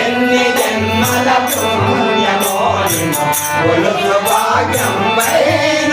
ఎన్ని జన్మల పుణ్యమోని భాగ్యం వైన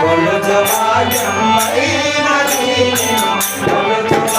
Bolo jawab yang main nanti, bolo jawab